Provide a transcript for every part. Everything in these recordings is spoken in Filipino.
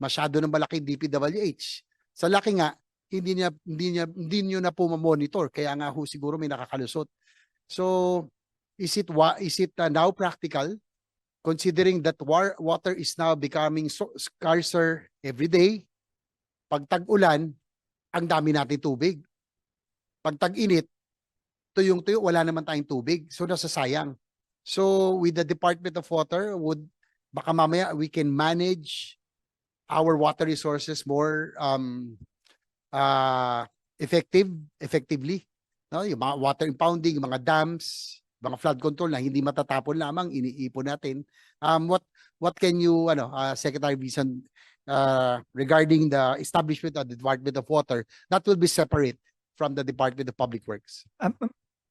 masyado ng malaki DPWH. Sa laki nga, hindi niya hindi niya hindi niyo na po ma-monitor kaya nga ho siguro may nakakalusot. So is it wa is it uh, now practical considering that war, water is now becoming so scarcer every day? Pag tag-ulan, ang dami natin tubig. Pag tag-init, tuyong-tuyo, wala naman tayong tubig. So nasasayang. So with the Department of Water, would baka mamaya we can manage our water resources more um uh effective effectively no yung mga water impounding yung mga dams mga flood control na hindi matatapon lamang iniipon natin um what what can you ano uh, secretary Vincent uh, regarding the establishment of the Department of Water that will be separate from the Department of Public Works Um, um,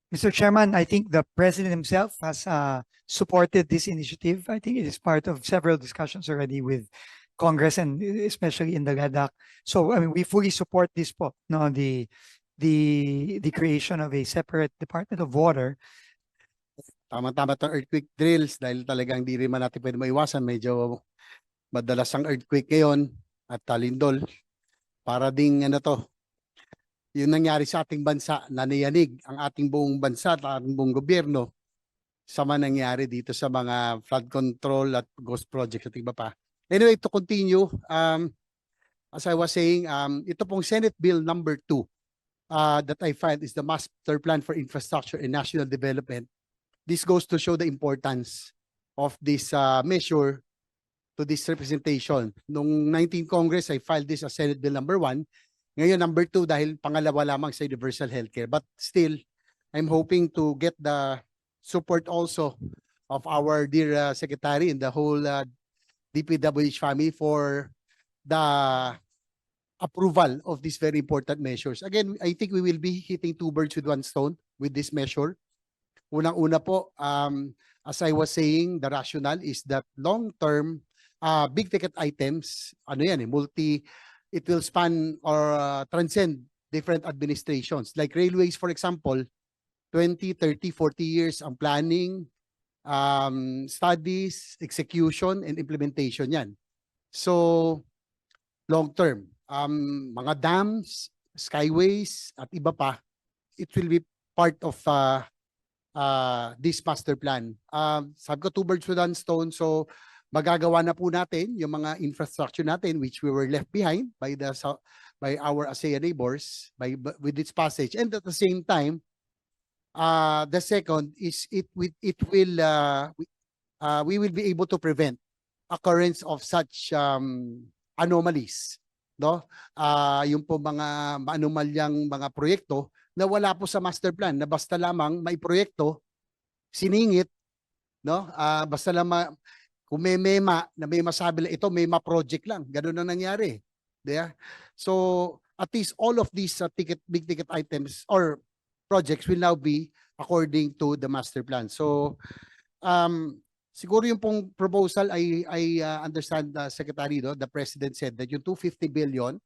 Mr. Chairman, I think the president himself has uh, supported this initiative. I think it is part of several discussions already with Congress and e- especially in the LADAC. So, I mean, we fully support this po, no, the, the, the creation of a separate Department of Water. tama-tama itong earthquake drills dahil talagang di rin man natin pwede maiwasan. Medyo madalas ang earthquake ngayon at talindol. Para ding ano to, yung nangyari sa ating bansa, nanayanig ang ating buong bansa at ating buong gobyerno sa mga nangyari dito sa mga flood control at ghost projects at iba pa. Anyway, to continue, um, as I was saying, um, ito pong Senate Bill number 2 uh, that I filed is the Master Plan for Infrastructure and National Development this goes to show the importance of this uh, measure to this representation. Nung 19 Congress, I filed this as Senate Bill number one. Ngayon, number two, dahil pangalawa lamang sa universal healthcare. But still, I'm hoping to get the support also of our dear uh, secretary and the whole uh, DPWH family for the approval of these very important measures. Again, I think we will be hitting two birds with one stone with this measure. Unang-una po, um, as I was saying, the rationale is that long-term, uh, big ticket items, ano yan eh, multi, it will span or uh, transcend different administrations. Like railways, for example, 20, 30, 40 years ang planning, um, studies, execution, and implementation yan. So, long-term, um, mga dams, skyways, at iba pa, it will be part of uh, uh, this master plan. Um, sabi ko, two birds with one stone. So, magagawa na po natin yung mga infrastructure natin which we were left behind by the by our ASEAN neighbors by with its passage and at the same time uh the second is it with it will uh, we, uh we will be able to prevent occurrence of such um anomalies no? Uh yung po mga anomalyang mga proyekto na wala po sa master plan na basta lamang may proyekto siningit no? Ah, basta ma- kung may mema na may masabi lang ito may ma-project lang. Ganun ang nangyari yeah so at least all of these uh, ticket big ticket items or projects will now be according to the master plan. So um siguro yung pong proposal I I uh, understand uh, secretary no the president said that yung 250 billion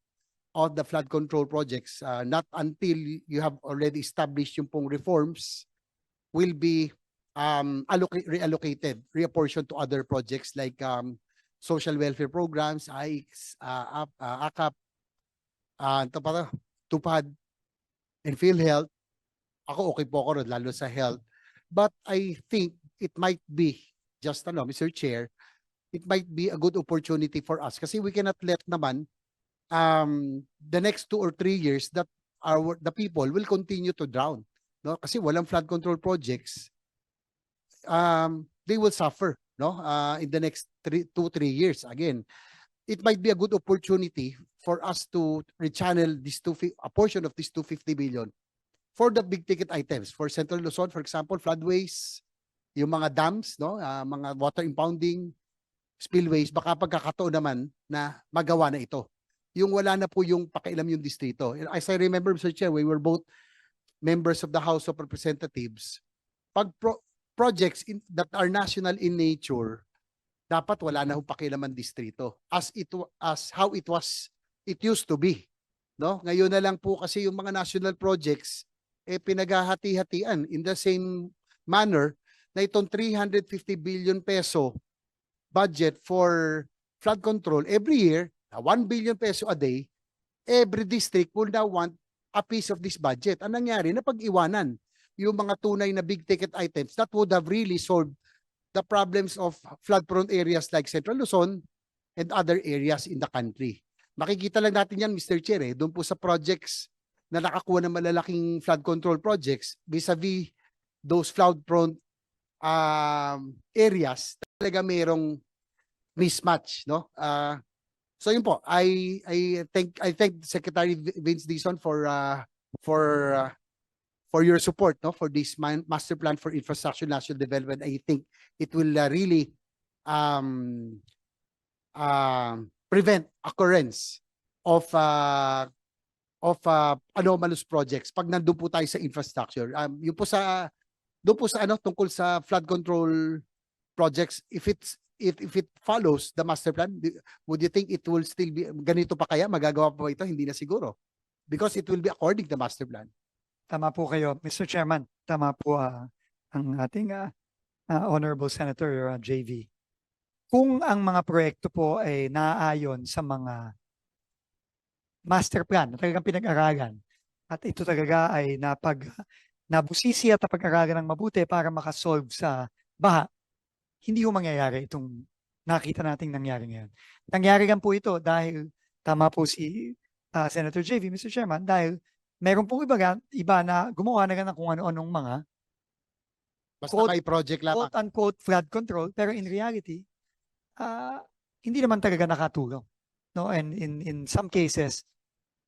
of the flood control projects uh, not until you have already established yung pong reforms will be um allocate reallocated reapportioned to other projects like um social welfare programs AICS uh, uh, AKAP uh, to, TUPAD and PhilHealth ako okay po ako ron, lalo sa health. But I think it might be just ano Mr. Chair it might be a good opportunity for us. Kasi we cannot let naman um the next two or three years that our the people will continue to drown no? Kasi walang flood control projects um they will suffer no? Uh, in the next three two three years again. It might be a good opportunity for us to rechannel this two a portion of this 250 billion for the big ticket items for Central Luzon for example floodways yung mga dams no uh, mga water impounding spillways baka pagkakataon naman na magawa na ito yung wala na po yung pakialam yung distrito. As I remember, Mr. Chair, we were both members of the House of Representatives. Pag pro- projects in, that are national in nature, dapat wala na ho pakialam ang distrito. As it as how it was it used to be. No? Ngayon na lang po kasi yung mga national projects eh pinaghahati-hatian in the same manner na itong 350 billion peso budget for flood control every year uh, 1 billion peso a day, every district will now want a piece of this budget. Ang nangyari, napag-iwanan yung mga tunay na big ticket items that would have really solved the problems of flood-prone areas like Central Luzon and other areas in the country. Makikita lang natin yan, Mr. Chair, eh, doon po sa projects na nakakuha ng malalaking flood control projects vis-a-vis those flood-prone um, areas, talaga mayroong mismatch, no? Uh, so yun po, I I thank I thank Secretary Vince Dizon for uh, for uh, for your support, no, for this master plan for infrastructure national development. I think it will uh, really um um prevent occurrence of uh, of uh, anomalous projects pag nandun po tayo sa infrastructure. Um, yun po sa doon po sa ano tungkol sa flood control projects if it's if, if it follows the master plan would you think it will still be ganito pa kaya magagawa pa ito hindi na siguro because it will be according to the master plan Tama po kayo, Mr. Chairman. Tama po ah, ang ating ah, ah, Honorable Senator ah, JV. Kung ang mga proyekto po ay naaayon sa mga master plan na talagang pinag-aralan at ito talaga ay napag nabusisi at napag-aralan ng mabuti para makasolve sa baha, hindi ho mangyayari itong nakita nating nangyari ngayon. Nangyari lang po ito dahil tama po si ah, Senator JV, Mr. Chairman, dahil meron pong iba, iba na gumawa na ng kung ano-anong mga basta Quote- kay project lamang quote-unquote flood control, pero in reality, ah, hindi naman talaga nakatulong. No? And in, in some cases,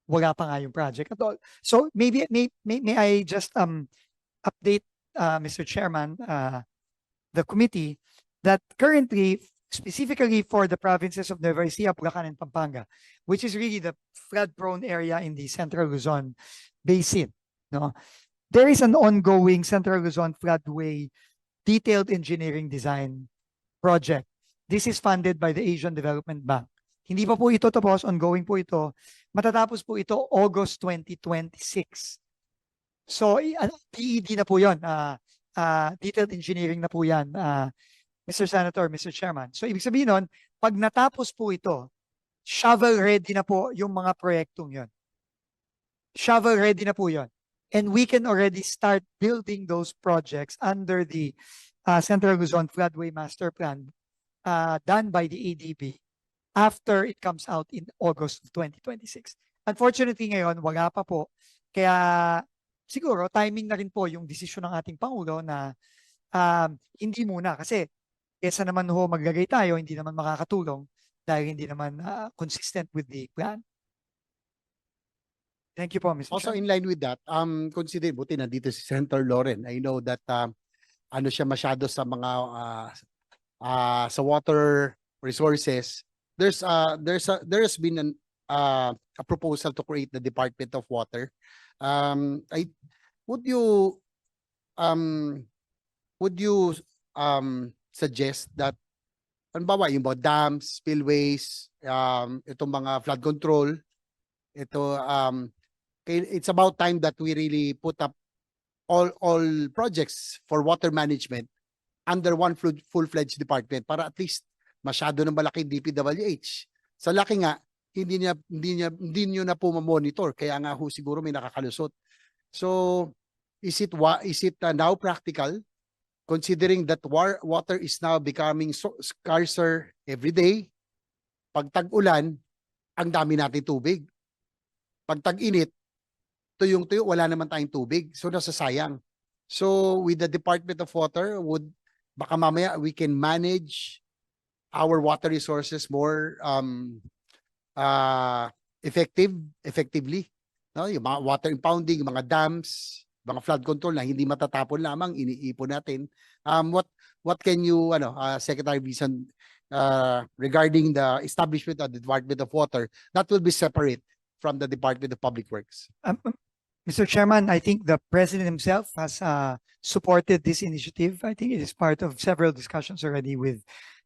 wala pa nga yung project at all. So maybe, may, may, may I just um, update, uh, Mr. Chairman, uh, the committee, that currently, specifically for the provinces of Nueva Ecija, Bulacan, and Pampanga, which is really the flood-prone area in the Central Luzon Basin, no? There is an ongoing Central Luzon floodway detailed engineering design project. This is funded by the Asian Development Bank. Hindi pa po ito tapos, ongoing po ito. Matatapos po ito August 2026. So, ano, PED na po yun. ah, ah, detailed engineering na po yan, ah, Mr. Senator, Mr. Chairman. So, ibig sabihin nun, pag natapos po ito, shovel ready na po yung mga proyektong yun. Shovel ready na po yun. And we can already start building those projects under the uh, Central Luzon Floodway Master Plan uh, done by the ADB after it comes out in August of 2026. Unfortunately ngayon, wala pa po. Kaya siguro timing na rin po yung desisyon ng ating Pangulo na um, hindi muna kasi kesa naman ho maglagay tayo, hindi naman makakatulong dahil hindi naman uh, consistent with the plan. Thank you po, Mr. Also Chair. in line with that, um, consider, buti nandito si Senator Loren. I know that um, ano siya masyado sa mga uh, uh, sa water resources. There's uh there's a there has been an uh, a proposal to create the Department of Water. Um, I would you um would you um suggest that halimbawa yung mga dams, spillways, um, itong mga flood control, ito um it's about time that we really put up all all projects for water management under one full- full-fledged department para at least masyado ng malaki DPWH. Sa laki nga, hindi niya hindi niya hindi niyo na po ma-monitor kaya nga ho siguro may nakakalusot. So is it is it uh, now practical considering that war, water is now becoming so scarcer every day? Pag tag-ulan, ang dami natin tubig. Pag tag-init, tuyong-tuyo, wala naman tayong tubig. So nasasayang. So with the Department of Water, would baka mamaya we can manage our water resources more um uh effective effectively no yung mga water impounding yung mga dams mga flood control na hindi matatapon lamang iniipon natin um what what can you ano uh, Secretary Bison uh, regarding the establishment of the Department of Water that will be separate from the Department of Public Works Um, um, Mr. Chairman, I think the president himself has uh, supported this initiative. I think it is part of several discussions already with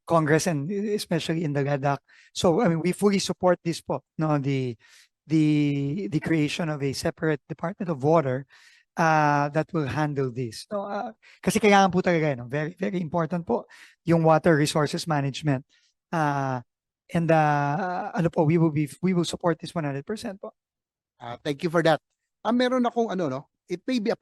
Congress and e- especially in the LADAC. So, I mean, we fully support this po, no, the, the, the creation of a separate Department of Water uh, that will handle this. No, uh, kasi kailangan po talaga, no, very, very important po yung water resources management. Uh, And uh, ano po, we will be, we will support this 100% po. Ah, thank you for that. Ah, meron akong ano no, it may be a